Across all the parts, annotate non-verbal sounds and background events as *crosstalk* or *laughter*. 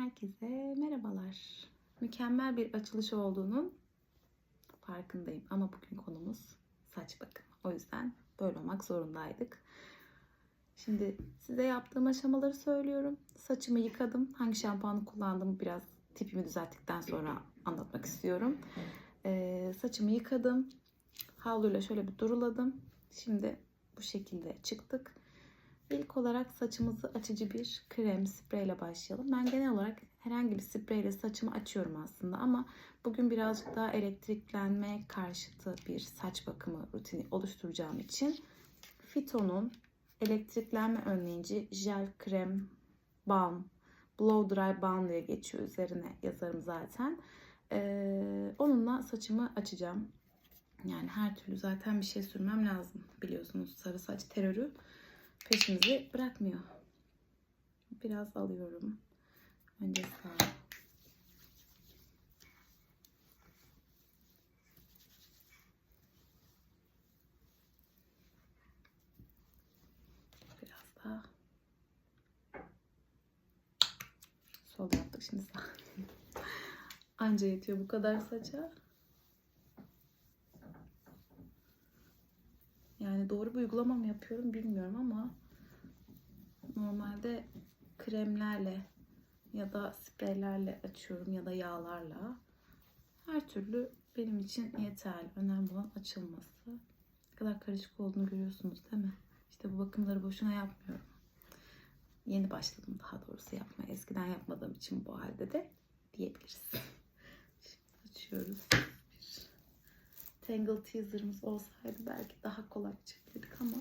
Herkese merhabalar. Mükemmel bir açılış olduğunun farkındayım ama bugün konumuz saç bakımı. O yüzden böyle olmak zorundaydık. Şimdi size yaptığım aşamaları söylüyorum. Saçımı yıkadım. Hangi şampuanı kullandığımı biraz tipimi düzelttikten sonra anlatmak istiyorum. Ee, saçımı yıkadım. Havluyla şöyle bir duruladım. Şimdi bu şekilde çıktık. İlk olarak saçımızı açıcı bir krem spreyle başlayalım. Ben genel olarak herhangi bir spreyle saçımı açıyorum aslında ama bugün birazcık daha elektriklenme karşıtı bir saç bakımı rutini oluşturacağım için Fito'nun elektriklenme önleyici jel krem balm blow dry balm diye geçiyor üzerine yazarım zaten. Ee, onunla saçımı açacağım. Yani her türlü zaten bir şey sürmem lazım. Biliyorsunuz sarı saç terörü peşimizi bırakmıyor. Biraz alıyorum. Önce sağ. Biraz daha. Sol yaptık şimdi sağ. *laughs* Anca yetiyor bu kadar saça. Yani doğru bir uygulama mı yapıyorum bilmiyorum ama normalde kremlerle ya da spreylerle açıyorum ya da yağlarla. Her türlü benim için yeterli. Önemli olan açılması. Ne kadar karışık olduğunu görüyorsunuz değil mi? İşte bu bakımları boşuna yapmıyorum. Yeni başladım daha doğrusu yapmaya. Eskiden yapmadığım için bu halde de diyebiliriz. *laughs* Şimdi açıyoruz. Tangle teaser'ımız olsaydı belki daha kolay çıkabilirdik ama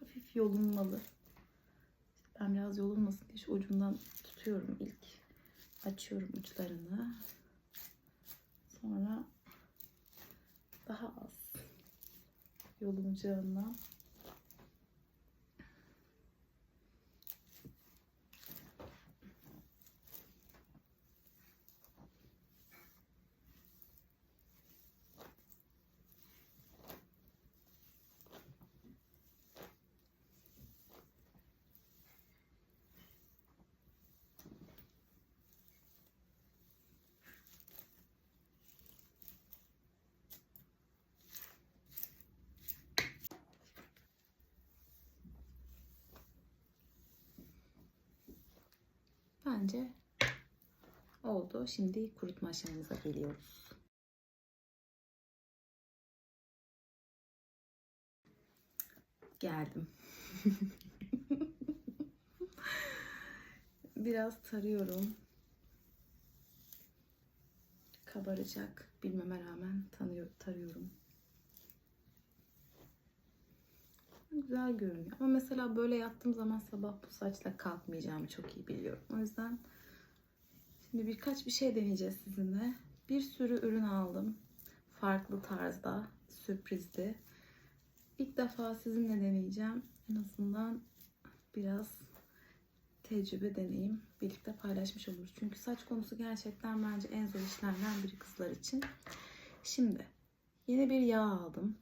hafif yolunmalı. Ben biraz yolunmasın diye şu ucundan tutuyorum ilk. Açıyorum uçlarını. Sonra daha az yolunacağından Bence oldu. Şimdi kurutma aşamamıza geliyoruz. Geldim. *laughs* Biraz tarıyorum. Kabaracak bilmeme rağmen tanıyor, tarıyorum. Güzel görünüyor. Ama mesela böyle yattığım zaman sabah bu saçla kalkmayacağımı çok iyi biliyorum. O yüzden şimdi birkaç bir şey deneyeceğiz sizinle. Bir sürü ürün aldım. Farklı tarzda, sürprizli. İlk defa sizinle deneyeceğim. En azından biraz tecrübe deneyim. Birlikte paylaşmış oluruz. Çünkü saç konusu gerçekten bence en zor işlerden biri kızlar için. Şimdi yeni bir yağ aldım.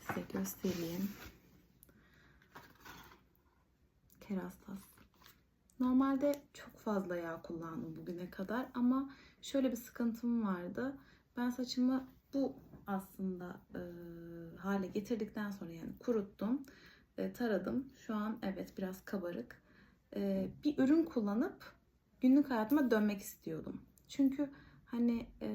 Size göstereyim. Kerastas. Normalde çok fazla yağ kullandım bugüne kadar ama şöyle bir sıkıntım vardı. Ben saçımı bu aslında e, hale getirdikten sonra yani kuruttum, e, taradım. Şu an evet biraz kabarık. E, bir ürün kullanıp günlük hayatıma dönmek istiyordum. Çünkü hani e,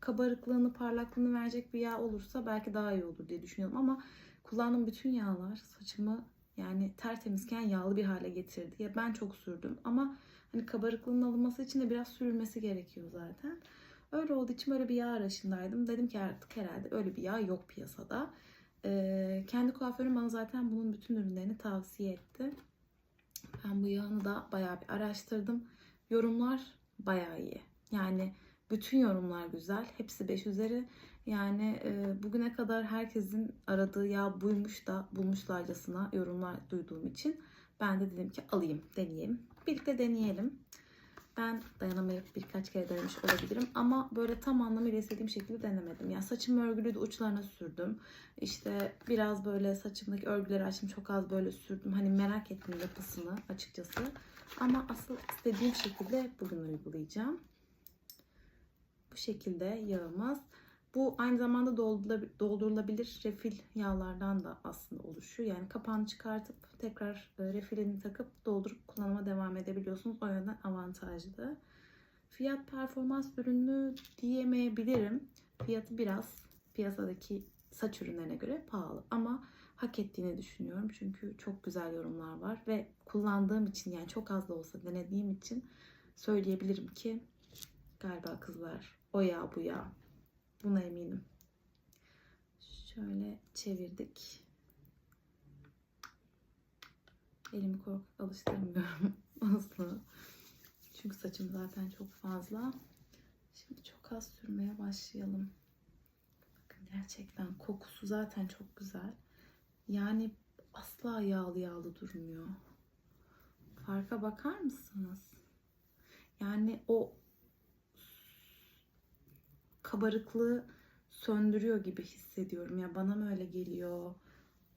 kabarıklığını, parlaklığını verecek bir yağ olursa belki daha iyi olur diye düşünüyorum ama kullandığım bütün yağlar saçımı yani tertemizken yağlı bir hale getirdi. Ya ben çok sürdüm ama hani kabarıklığının alınması için de biraz sürülmesi gerekiyor zaten. Öyle olduğu için böyle bir yağ arayışındaydım. Dedim ki artık herhalde öyle bir yağ yok piyasada. Ee, kendi kuaförüm bana zaten bunun bütün ürünlerini tavsiye etti. Ben bu yağını da bayağı bir araştırdım. Yorumlar bayağı iyi. Yani bütün yorumlar güzel. Hepsi 5 üzeri. Yani e, bugüne kadar herkesin aradığı yağ buymuş da bulmuşlarcasına yorumlar duyduğum için ben de dedim ki alayım, deneyelim. Birlikte deneyelim. Ben dayanamayıp birkaç kere denemiş olabilirim ama böyle tam anlamıyla istediğim şekilde denemedim. Yani saçım örgülü de uçlarına sürdüm. İşte biraz böyle saçımdaki örgüleri açtım. Çok az böyle sürdüm. Hani merak ettim yapısını açıkçası. Ama asıl istediğim şekilde bugün uygulayacağım. Bu şekilde yağımız. Bu aynı zamanda doldurulabil- doldurulabilir refil yağlardan da aslında oluşuyor. Yani kapağını çıkartıp tekrar e, refilini takıp doldurup kullanıma devam edebiliyorsunuz. O yüzden avantajlı. Fiyat performans ürünü diyemeyebilirim. Fiyatı biraz piyasadaki saç ürünlerine göre pahalı ama hak ettiğini düşünüyorum. Çünkü çok güzel yorumlar var ve kullandığım için yani çok az da olsa denediğim için söyleyebilirim ki galiba kızlar o yağ bu yağ. Buna eminim. Şöyle çevirdik. Elimi korkak alıştırmıyorum *laughs* asla. Çünkü saçım zaten çok fazla. Şimdi çok az sürmeye başlayalım. Bakın gerçekten kokusu zaten çok güzel. Yani asla yağlı yağlı durmuyor. Farka bakar mısınız? Yani o kabarıklığı söndürüyor gibi hissediyorum. Ya bana mı öyle geliyor?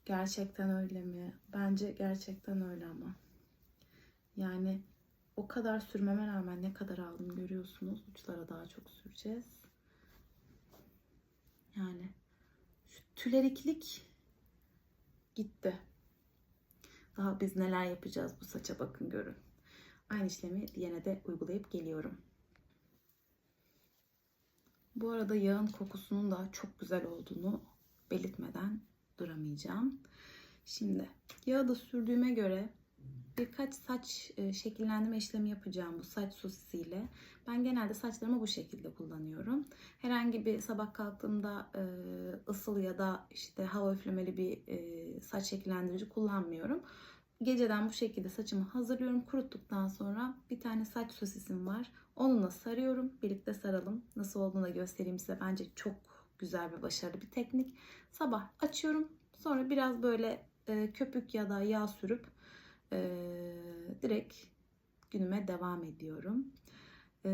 Gerçekten öyle mi? Bence gerçekten öyle ama. Yani o kadar sürmeme rağmen ne kadar aldım görüyorsunuz. Uçlara daha çok süreceğiz. Yani şu tüleriklik gitti. Daha biz neler yapacağız bu saça bakın görün. Aynı işlemi yine de uygulayıp geliyorum. Bu arada yağın kokusunun da çok güzel olduğunu belirtmeden duramayacağım. Şimdi yağı da sürdüğüme göre birkaç saç e, şekillendirme işlemi yapacağım bu saç sosisiyle. Ben genelde saçlarımı bu şekilde kullanıyorum. Herhangi bir sabah kalktığımda e, ısıl ya da işte hava üflemeli bir e, saç şekillendirici kullanmıyorum. Geceden bu şekilde saçımı hazırlıyorum. Kuruttuktan sonra bir tane saç sosisim var. Onunla sarıyorum. Birlikte saralım. Nasıl olduğunu da göstereyim size. Bence çok güzel ve başarılı bir teknik. Sabah açıyorum. Sonra biraz böyle e, köpük ya da yağ sürüp e, direkt günüme devam ediyorum. E,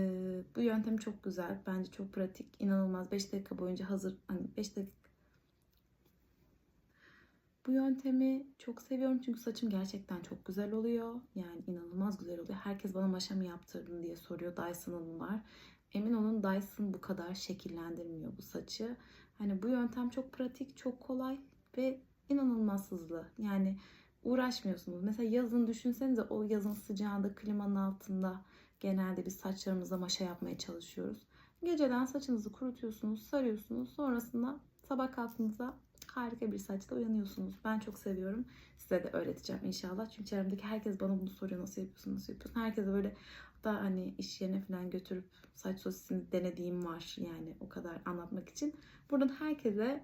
bu yöntem çok güzel. Bence çok pratik. İnanılmaz. 5 dakika boyunca hazır. Hani 5 dakika bu yöntemi çok seviyorum çünkü saçım gerçekten çok güzel oluyor. Yani inanılmaz güzel oluyor. Herkes bana maşa mı yaptırdın diye soruyor. Dyson'ın var. Emin olun Dyson bu kadar şekillendirmiyor bu saçı. Hani bu yöntem çok pratik, çok kolay ve inanılmaz hızlı. Yani uğraşmıyorsunuz. Mesela yazın düşünsenize o yazın sıcağında klimanın altında genelde biz saçlarımıza maşa yapmaya çalışıyoruz. Geceden saçınızı kurutuyorsunuz, sarıyorsunuz. Sonrasında sabah kalktığınızda harika bir saçla uyanıyorsunuz. Ben çok seviyorum. Size de öğreteceğim inşallah. Çünkü çevremdeki herkes bana bunu soruyor. Nasıl yapıyorsun, nasıl yapıyorsun? Herkese böyle hatta hani iş yerine falan götürüp saç sosisini denediğim var. Yani o kadar anlatmak için. Buradan herkese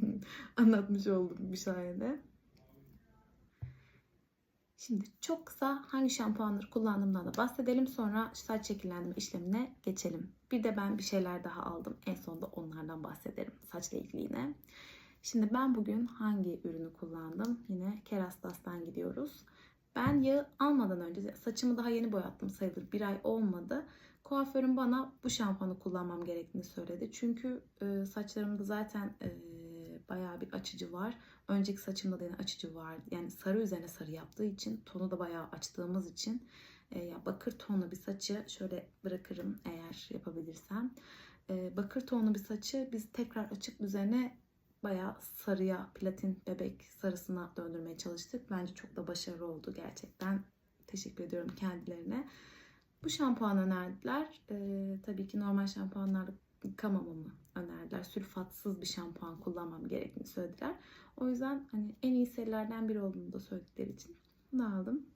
*laughs* anlatmış oldum bir sayede. Şimdi çok kısa hangi şampuanları kullandığımdan da bahsedelim. Sonra saç şekillendirme işlemine geçelim. Bir de ben bir şeyler daha aldım. En sonunda onlardan bahsederim saçla ilgili yine. Şimdi ben bugün hangi ürünü kullandım? Yine Kerastas'tan gidiyoruz. Ben yağı almadan önce saçımı daha yeni boyattım sayılır. Bir ay olmadı. Kuaförüm bana bu şampuanı kullanmam gerektiğini söyledi. Çünkü e, saçlarımda zaten e, bayağı bir açıcı var. Önceki saçımda da yine açıcı var. Yani sarı üzerine sarı yaptığı için tonu da bayağı açtığımız için e, ya bakır tonlu bir saçı şöyle bırakırım eğer yapabilirsem. E, bakır tonlu bir saçı biz tekrar açıp üzerine bayağı sarıya, platin bebek sarısına döndürmeye çalıştık. Bence çok da başarılı oldu gerçekten. Teşekkür ediyorum kendilerine. Bu şampuan önerdiler. Ee, tabii ki normal şampuanlarla yıkamamamı önerdiler. Sülfatsız bir şampuan kullanmam gerektiğini söylediler. O yüzden hani en iyi serilerden biri olduğunu da söyledikleri için bunu aldım.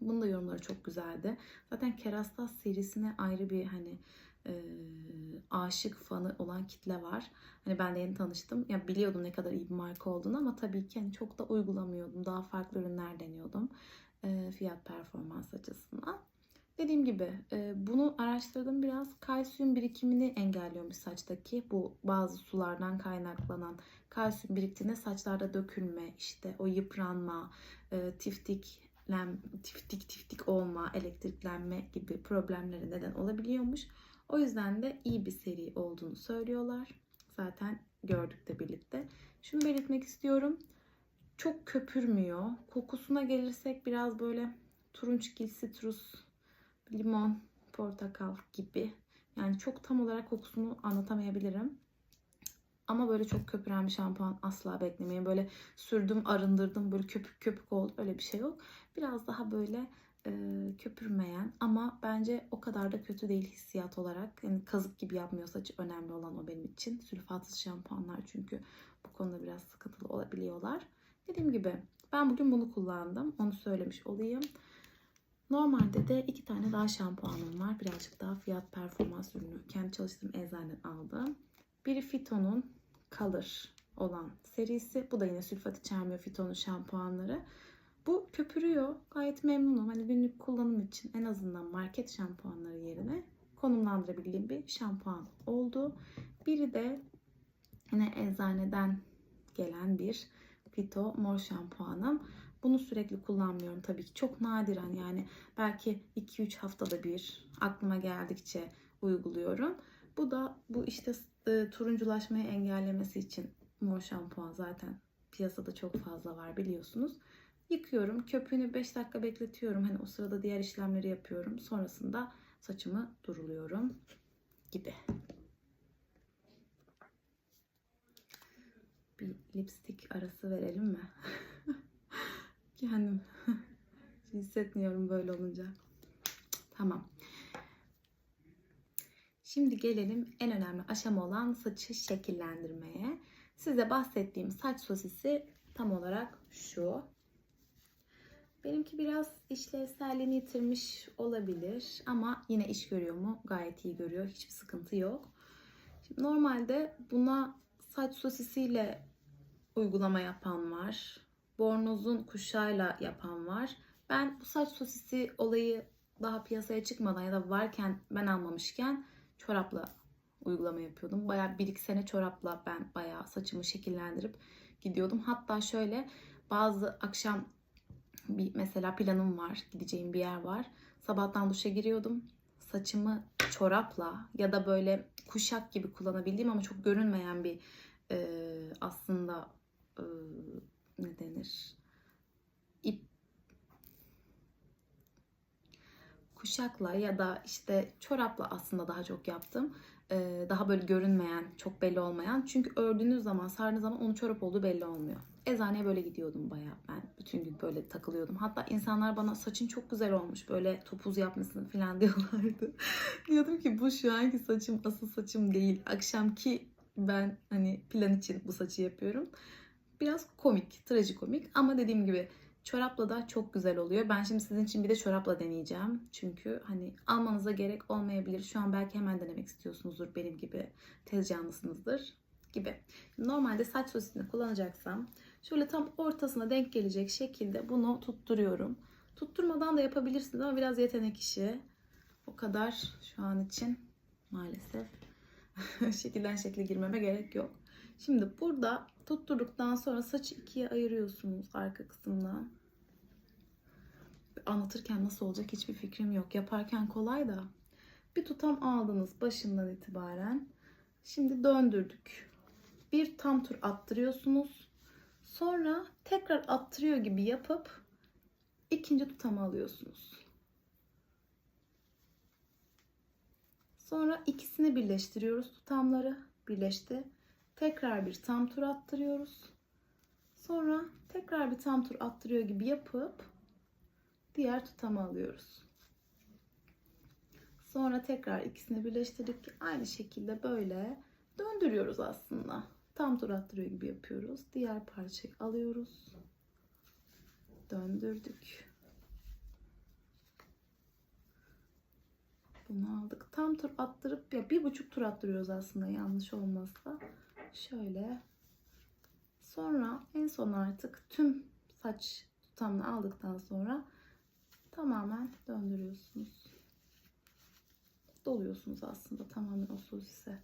Bunun da yorumları çok güzeldi. Zaten Kerastas serisine ayrı bir hani e, aşık fanı olan kitle var. Hani ben de yeni tanıştım. Ya biliyordum ne kadar iyi bir marka olduğunu ama tabii ki hani çok da uygulamıyordum. Daha farklı ürünler deniyordum. E, fiyat performans açısından. Dediğim gibi e, bunu araştırdım biraz. Kalsiyum birikimini engelliyormuş saçtaki. Bu bazı sulardan kaynaklanan kalsiyum biriktiğinde saçlarda dökülme, işte o yıpranma, e, tiftik, tiftik tiftik olma, elektriklenme gibi problemlere neden olabiliyormuş. O yüzden de iyi bir seri olduğunu söylüyorlar. Zaten gördük de birlikte. Şunu belirtmek istiyorum. Çok köpürmüyor. Kokusuna gelirsek biraz böyle turunçgil, sitrus, limon, portakal gibi. Yani çok tam olarak kokusunu anlatamayabilirim. Ama böyle çok köpüren bir şampuan asla beklemeyin. Böyle sürdüm, arındırdım, böyle köpük köpük oldu. Öyle bir şey yok. Biraz daha böyle e, köpürmeyen ama bence o kadar da kötü değil hissiyat olarak. Yani kazık gibi yapmıyor saçı önemli olan o benim için. Sülfatsız şampuanlar çünkü bu konuda biraz sıkıntılı olabiliyorlar. Dediğim gibi ben bugün bunu kullandım. Onu söylemiş olayım. Normalde de iki tane daha şampuanım var. Birazcık daha fiyat performans ürünü. Kendi çalıştığım eczaneden aldım. Biri Fito'nun Color olan serisi. Bu da yine sülfat içermiyor Fito'nun şampuanları. Bu köpürüyor. Gayet memnunum. Hani günlük kullanım için en azından market şampuanları yerine konumlandırabildiğim bir şampuan oldu. Biri de yine eczaneden gelen bir Fito mor şampuanım. Bunu sürekli kullanmıyorum tabii ki. Çok nadiren yani belki 2-3 haftada bir aklıma geldikçe uyguluyorum. Bu da bu işte e, turunculaşmayı engellemesi için mor şampuan zaten piyasada çok fazla var biliyorsunuz. Yıkıyorum. Köpüğünü 5 dakika bekletiyorum. Hani o sırada diğer işlemleri yapıyorum. Sonrasında saçımı duruluyorum gibi. Bir lipstik arası verelim mi? *laughs* Kendim *laughs* hissetmiyorum böyle olunca. Tamam. Şimdi gelelim en önemli aşama olan saçı şekillendirmeye. Size bahsettiğim saç sosisi tam olarak şu. Benimki biraz işlevselliğini yitirmiş olabilir ama yine iş görüyor mu? Gayet iyi görüyor. Hiçbir sıkıntı yok. Şimdi normalde buna saç sosisiyle uygulama yapan var. Bornozun kuşağıyla yapan var. Ben bu saç sosisi olayı daha piyasaya çıkmadan ya da varken ben almamışken çorapla uygulama yapıyordum. Bayağı bir iki sene çorapla ben bayağı saçımı şekillendirip gidiyordum. Hatta şöyle bazı akşam bir mesela planım var, gideceğim bir yer var. Sabahtan duşa giriyordum. Saçımı çorapla ya da böyle kuşak gibi kullanabildiğim ama çok görünmeyen bir e, aslında e, ne denir? İp kuşakla ya da işte çorapla aslında daha çok yaptım. Ee, daha böyle görünmeyen, çok belli olmayan. Çünkü ördüğünüz zaman, sardığınız zaman onun çorap olduğu belli olmuyor. Eczaneye böyle gidiyordum bayağı ben. Bütün gün böyle takılıyordum. Hatta insanlar bana saçın çok güzel olmuş böyle topuz yapmışsın falan *laughs* diyorlardı. Diyordum ki bu şu anki saçım asıl saçım değil. Akşamki ben hani plan için bu saçı yapıyorum. Biraz komik, trajikomik ama dediğim gibi Çorapla da çok güzel oluyor. Ben şimdi sizin için bir de çorapla deneyeceğim. Çünkü hani almanıza gerek olmayabilir. Şu an belki hemen denemek istiyorsunuzdur benim gibi. Tez canlısınızdır gibi. Normalde saç sosisini kullanacaksam şöyle tam ortasına denk gelecek şekilde bunu tutturuyorum. Tutturmadan da yapabilirsiniz ama biraz yetenek işi. O kadar şu an için maalesef *laughs* şekilden şekle girmeme gerek yok. Şimdi burada tutturduktan sonra saçı ikiye ayırıyorsunuz arka kısımdan. Anlatırken nasıl olacak hiçbir fikrim yok. Yaparken kolay da. Bir tutam aldınız başından itibaren. Şimdi döndürdük. Bir tam tur attırıyorsunuz. Sonra tekrar attırıyor gibi yapıp ikinci tutamı alıyorsunuz. Sonra ikisini birleştiriyoruz tutamları. Birleşti. Tekrar bir tam tur attırıyoruz. Sonra tekrar bir tam tur attırıyor gibi yapıp diğer tutamı alıyoruz. Sonra tekrar ikisini birleştirdik. Aynı şekilde böyle döndürüyoruz aslında. Tam tur attırıyor gibi yapıyoruz. Diğer parçayı alıyoruz. Döndürdük. Bunu aldık. Tam tur attırıp ya bir buçuk tur attırıyoruz aslında yanlış olmazsa. Şöyle. Sonra en son artık tüm saç tutamını aldıktan sonra tamamen döndürüyorsunuz. Doluyorsunuz aslında tamamen o sosise.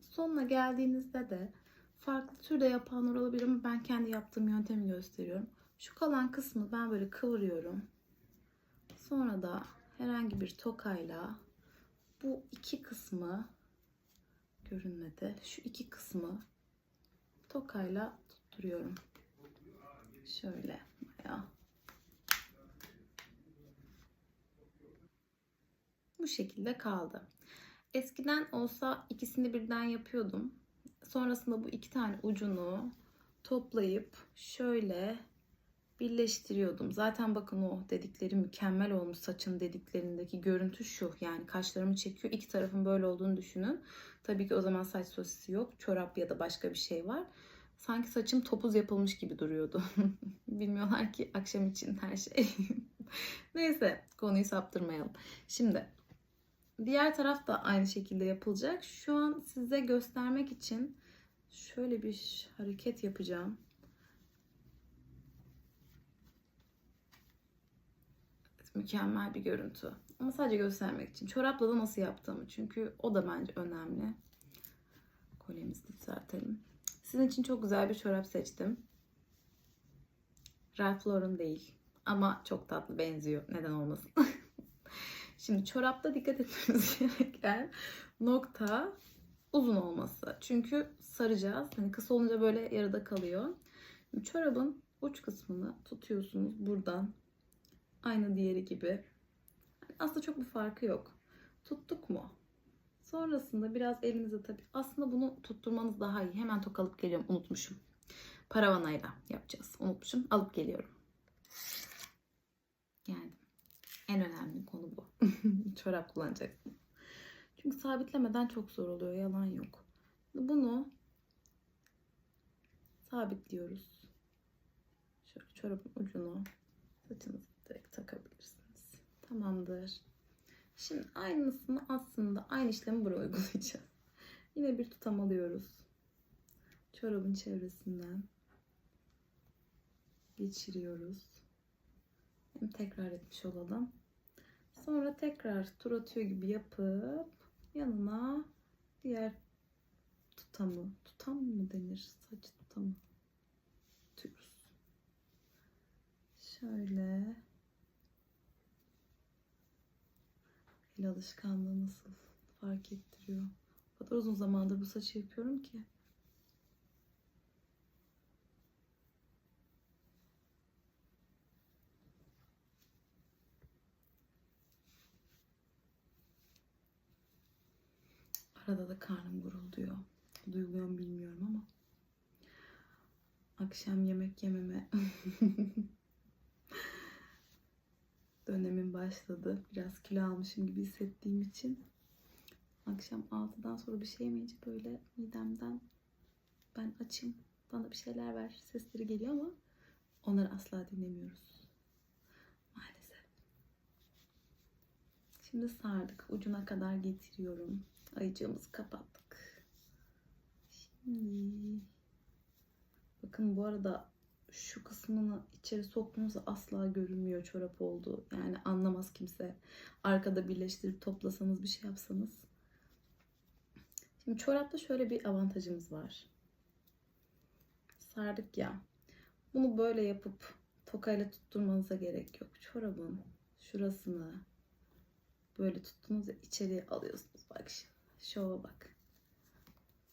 Sonuna geldiğinizde de farklı türde yapanlar olabilir ama ben kendi yaptığım yöntemi gösteriyorum. Şu kalan kısmı ben böyle kıvırıyorum. Sonra da herhangi bir tokayla bu iki kısmı görünmedi. Şu iki kısmı tokayla tutturuyorum. Şöyle bayağı. Bu şekilde kaldı. Eskiden olsa ikisini birden yapıyordum. Sonrasında bu iki tane ucunu toplayıp şöyle birleştiriyordum. Zaten bakın o dedikleri mükemmel olmuş saçın dediklerindeki görüntü şu. Yani kaşlarımı çekiyor. İki tarafın böyle olduğunu düşünün. Tabii ki o zaman saç sosisi yok. Çorap ya da başka bir şey var. Sanki saçım topuz yapılmış gibi duruyordu. *laughs* Bilmiyorlar ki akşam için her şey. *laughs* Neyse konuyu saptırmayalım. Şimdi diğer taraf da aynı şekilde yapılacak. Şu an size göstermek için şöyle bir hareket yapacağım. Mükemmel bir görüntü. Ama sadece göstermek için. Çorapla da nasıl yaptığımı. Çünkü o da bence önemli. Kolyemizi düzeltelim. Sizin için çok güzel bir çorap seçtim. Ralph Lauren değil. Ama çok tatlı benziyor. Neden olmasın. *laughs* Şimdi çorapta dikkat etmemiz *laughs* gereken nokta uzun olması. Çünkü saracağız. Hani kısa olunca böyle yarıda kalıyor. Çorabın uç kısmını tutuyorsunuz buradan Aynı diğeri gibi. Aslında çok bir farkı yok. Tuttuk mu? Sonrasında biraz elinize tabii. Aslında bunu tutturmanız daha iyi. Hemen tok alıp geliyorum. Unutmuşum. Paravanayla yapacağız. Unutmuşum. Alıp geliyorum. Yani en önemli konu bu. *laughs* Çorap kullanacaksın. Çünkü sabitlemeden çok zor oluyor. Yalan yok. Bunu sabitliyoruz. Şöyle çorabın ucunu saçınızı direkt takabilirsiniz. Tamamdır. Şimdi aynısını aslında aynı işlemi buraya uygulayacağız. *laughs* Yine bir tutam alıyoruz. Çorabın çevresinden geçiriyoruz. Hem tekrar etmiş olalım. Sonra tekrar tur atıyor gibi yapıp yanına diğer tutamı, tutam mı denir? Saç tutamı tutuyoruz. Şöyle el alışkanlığı nasıl fark ettiriyor. O kadar uzun zamandır bu saçı yapıyorum ki. Arada da karnım gurulduyor. Duyuluyor mu bilmiyorum ama. Akşam yemek yememe *laughs* dönemin başladı. Biraz kilo almışım gibi hissettiğim için. Akşam 6'dan sonra bir şey yemeyince böyle midemden ben açım bana bir şeyler ver sesleri geliyor ama onları asla dinlemiyoruz. Maalesef. Şimdi sardık. Ucuna kadar getiriyorum. Ayıcığımızı kapattık. Şimdi bakın bu arada şu kısmını içeri soktuğunuzda asla görünmüyor çorap olduğu. Yani anlamaz kimse. Arkada birleştirip toplasanız bir şey yapsanız. Şimdi çorapta şöyle bir avantajımız var. Sardık ya. Bunu böyle yapıp tokayla tutturmanıza gerek yok. Çorabın şurasını böyle tuttuğunuzda içeriye alıyorsunuz. Bak şimdi. Şova bak.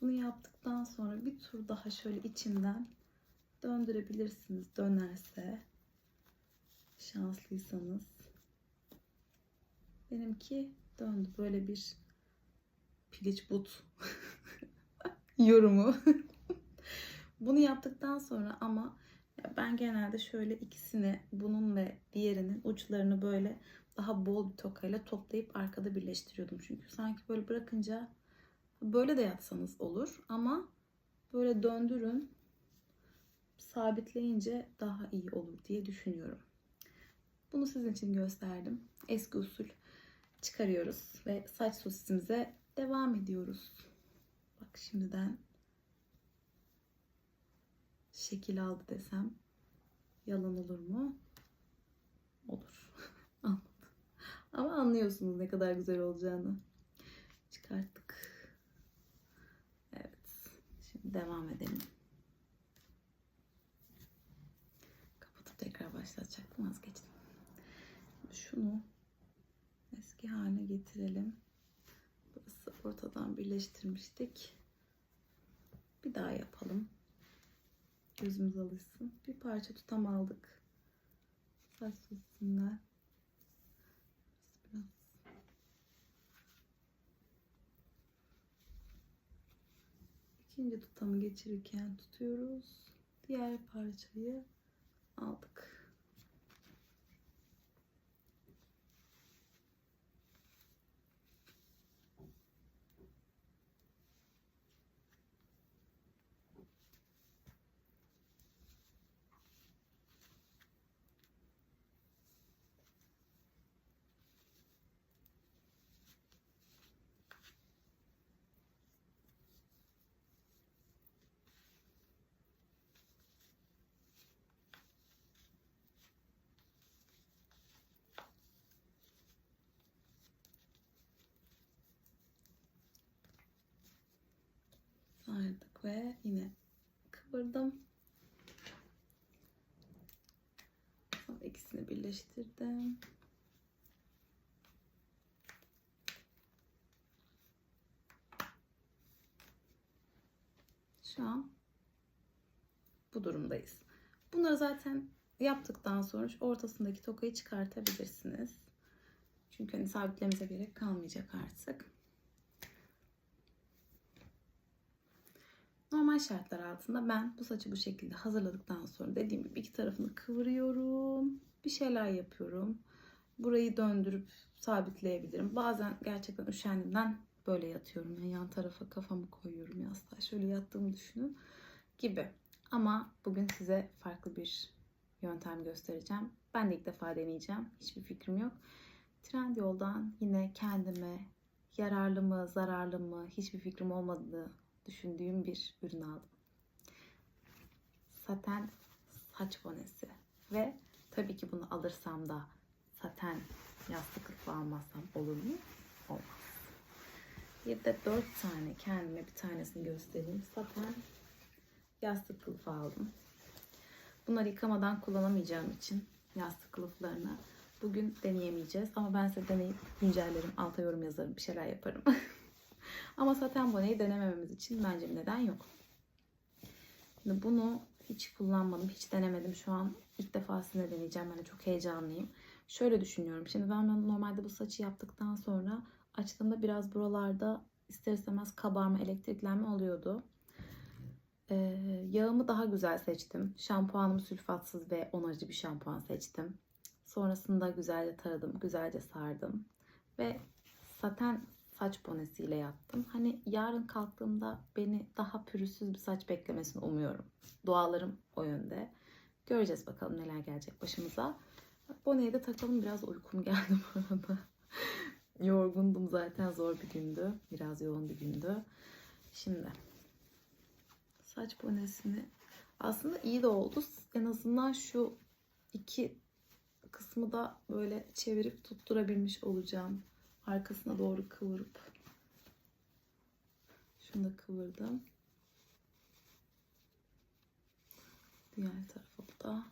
Bunu yaptıktan sonra bir tur daha şöyle içinden döndürebilirsiniz. Dönerse şanslıysanız. Benimki döndü. Böyle bir piliç but *laughs* yorumu. *laughs* Bunu yaptıktan sonra ama ben genelde şöyle ikisini bunun ve diğerinin uçlarını böyle daha bol bir tokayla toplayıp arkada birleştiriyordum. Çünkü sanki böyle bırakınca böyle de yatsanız olur ama böyle döndürün sabitleyince daha iyi olur diye düşünüyorum. Bunu sizin için gösterdim. Eski usul çıkarıyoruz ve saç sosisimize devam ediyoruz. Bak şimdiden şekil aldı desem yalan olur mu? Olur. *laughs* Ama anlıyorsunuz ne kadar güzel olacağını. Çıkarttık. Evet. Şimdi devam edelim. Tekrar başlatacaktım vazgeçtim. Şunu eski haline getirelim. Burası ortadan birleştirmiştik. Bir daha yapalım. Gözümüz alışsın. Bir parça tutam aldık. Saç üstünden. İkinci tutamı geçirirken tutuyoruz. Diğer parçayı aldık. Sardık ve yine kıvırdım. Sonra ikisini birleştirdim. Şu an bu durumdayız. Bunları zaten yaptıktan sonra şu ortasındaki tokayı çıkartabilirsiniz. Çünkü hani sabitlememize gerek kalmayacak artık. Normal şartlar altında ben bu saçı bu şekilde hazırladıktan sonra dediğim gibi iki tarafını kıvırıyorum. Bir şeyler yapıyorum. Burayı döndürüp sabitleyebilirim. Bazen gerçekten üşendiğimden böyle yatıyorum. Yani yan tarafa kafamı koyuyorum yastığa. Şöyle yattığımı düşünün gibi. Ama bugün size farklı bir yöntem göstereceğim. Ben de ilk defa deneyeceğim. Hiçbir fikrim yok. Trendyol'dan yine kendime yararlı mı, zararlı mı hiçbir fikrim olmadığı düşündüğüm bir ürün aldım. Saten saç bonesi ve tabii ki bunu alırsam da saten yastık kılıfı almazsam olur mu? Olmaz. Bir de dört tane kendime bir tanesini göstereyim. Saten yastık kılıfı aldım. Bunları yıkamadan kullanamayacağım için yastık kılıflarını bugün deneyemeyeceğiz. Ama ben size deneyip güncellerim, alta yorum yazarım, bir şeyler yaparım. *laughs* Ama saten boneyi denemememiz için bence bir neden yok. Şimdi bunu hiç kullanmadım, hiç denemedim. Şu an ilk defa sizinle deneyeceğim. De çok heyecanlıyım. Şöyle düşünüyorum. Şimdi ben normalde bu saçı yaptıktan sonra açtığımda biraz buralarda ister istemez kabarma, elektriklenme oluyordu. Ee, yağımı daha güzel seçtim. Şampuanımı sülfatsız ve onarıcı bir şampuan seçtim. Sonrasında güzelce taradım, güzelce sardım. Ve saten saç bonesiyle yattım. Hani yarın kalktığımda beni daha pürüzsüz bir saç beklemesini umuyorum. Dualarım o yönde. Göreceğiz bakalım neler gelecek başımıza. Boneyi de takalım. Biraz uykum geldi bu arada. *laughs* Yorgundum zaten zor bir gündü. Biraz yoğun bir gündü. Şimdi saç bonesini aslında iyi de oldu. En azından şu iki kısmı da böyle çevirip tutturabilmiş olacağım arkasına doğru kıvırıp şunu da kıvırdım. Diğer tarafa da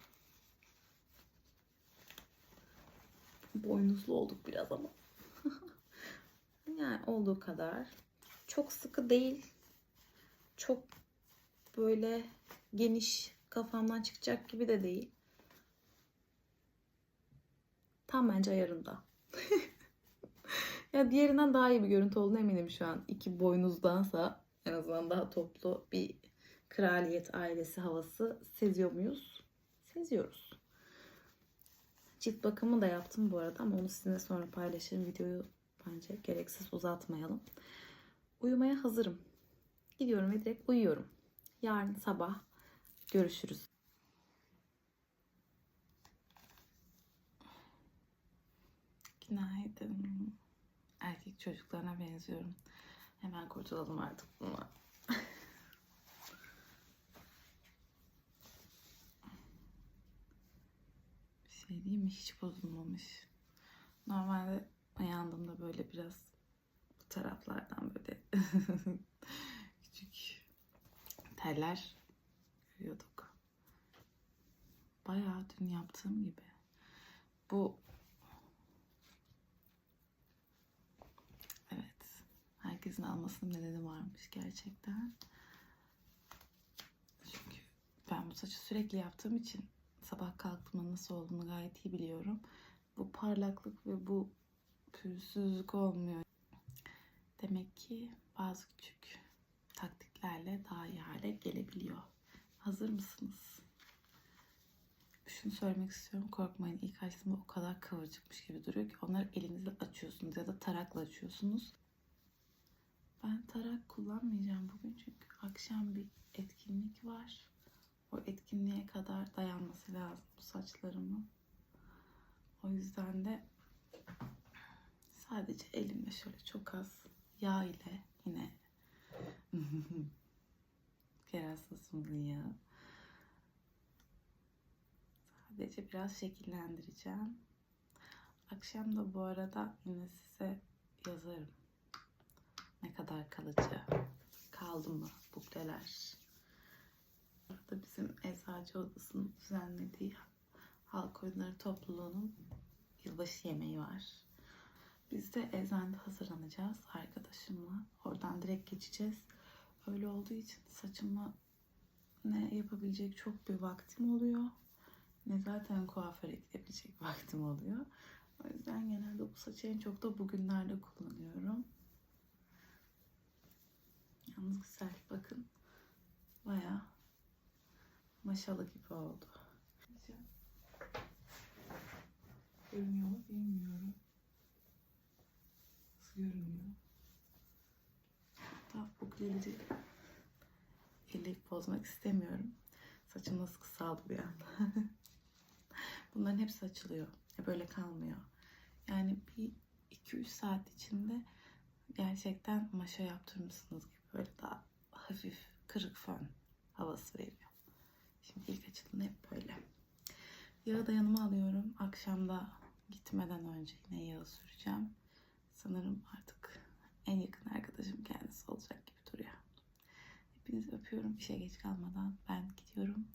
boynuzlu olduk biraz ama. *laughs* yani olduğu kadar. Çok sıkı değil. Çok böyle geniş kafamdan çıkacak gibi de değil. Tam bence ayarında. *laughs* *laughs* Ya diğerinden daha iyi bir görüntü olduğunu eminim şu an. İki boynuzdansa en azından daha toplu bir kraliyet ailesi havası seziyor muyuz? Seziyoruz. Cilt bakımı da yaptım bu arada ama onu sizinle sonra paylaşırım. Videoyu bence gereksiz uzatmayalım. Uyumaya hazırım. Gidiyorum ve direkt uyuyorum. Yarın sabah görüşürüz. Günaydın çocuklarına benziyorum. Hemen kurtulalım artık bundan. *laughs* Bir şey değil mi? Hiç bozulmamış. Normalde uyandığımda böyle biraz bu taraflardan böyle *laughs* küçük teller görüyorduk. Bayağı dün yaptığım gibi. Bu evet herkesin almasının nedeni varmış gerçekten. Çünkü ben bu saçı sürekli yaptığım için sabah kalktığımda nasıl olduğunu gayet iyi biliyorum. Bu parlaklık ve bu pürüzsüzlük olmuyor. Demek ki bazı küçük taktiklerle daha iyi hale gelebiliyor. Hazır mısınız? Şunu söylemek istiyorum. Korkmayın. İlk açtığımda o kadar kıvırcıkmış gibi duruyor ki onları elinizle açıyorsunuz ya da tarakla açıyorsunuz. Ben tarak kullanmayacağım bugün çünkü akşam bir etkinlik var. O etkinliğe kadar dayanması lazım bu saçlarımın. O yüzden de sadece elimle şöyle çok az yağ ile yine *laughs* kerastasının yağı sadece biraz şekillendireceğim. Akşam da bu arada yine size yazarım. Ne kadar kalıcı kaldı mı bukleler. Burada bizim eczacı odasının düzenlediği halk oyunları topluluğunun yılbaşı yemeği var. Biz de eczanede hazırlanacağız arkadaşımla. Oradan direkt geçeceğiz. Öyle olduğu için saçımı ne yapabilecek çok bir vaktim oluyor. Ne zaten kuaföre gidebilecek vaktim oluyor. O yüzden genelde bu saçı en çok da bugünlerde kullanıyorum. Yalnız güzel bakın. Baya maşalı gibi oldu. Görünüyor mu bilmiyorum. Nasıl görünüyor? Hatta bukleleri elleyip bozmak istemiyorum. Saçım nasıl kısaldı bir anda. *laughs* Bunların hepsi açılıyor. E böyle kalmıyor. Yani bir 2-3 saat içinde gerçekten maşa yaptırmışsınız gibi böyle daha hafif kırık fön havası veriyor. Şimdi ilk açıldığında hep böyle. Yağı da yanıma alıyorum. Akşamda gitmeden önce yine yağı süreceğim. Sanırım artık en yakın arkadaşım kendisi olacak gibi duruyor. Hepinizi öpüyorum. İşe geç kalmadan ben gidiyorum.